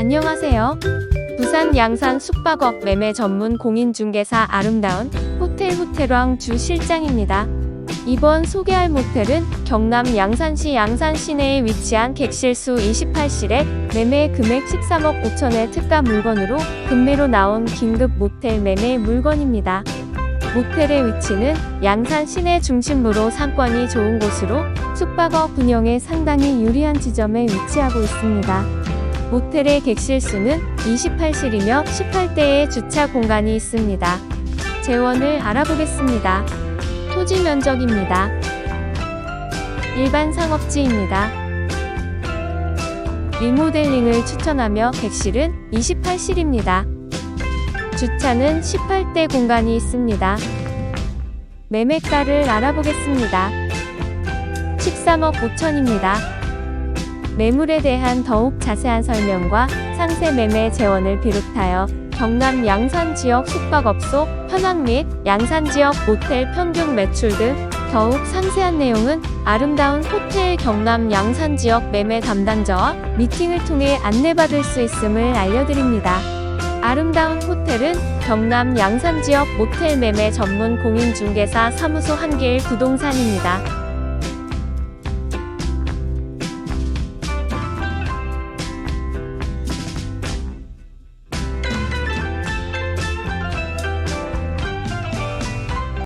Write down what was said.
안녕하세요. 부산 양산 숙박업 매매 전문 공인중개사 아름다운 호텔 호텔왕 주 실장입니다. 이번 소개할 모텔은 경남 양산시 양산 시내에 위치한 객실수 28실에 매매 금액 13억 5천의 특가 물건으로 금매로 나온 긴급 모텔 매매 물건입니다. 모텔의 위치는 양산 시내 중심부로 상권이 좋은 곳으로 숙박업 운영에 상당히 유리한 지점에 위치하고 있습니다. 모텔의 객실 수는 28실이며 18대의 주차 공간이 있습니다. 재원을 알아보겠습니다. 토지 면적입니다. 일반 상업지입니다. 리모델링을 추천하며 객실은 28실입니다. 주차는 18대 공간이 있습니다. 매매가를 알아보겠습니다. 13억 5천입니다. 매물에 대한 더욱 자세한 설명과 상세 매매 재원을 비롯하여 경남 양산 지역 숙박업소 현황 및 양산 지역 모텔 평균 매출 등 더욱 상세한 내용은 아름다운 호텔 경남 양산 지역 매매 담당자와 미팅을 통해 안내받을 수 있음을 알려드립니다. 아름다운 호텔은 경남 양산 지역 모텔 매매 전문 공인중개사 사무소 한길 부동산입니다.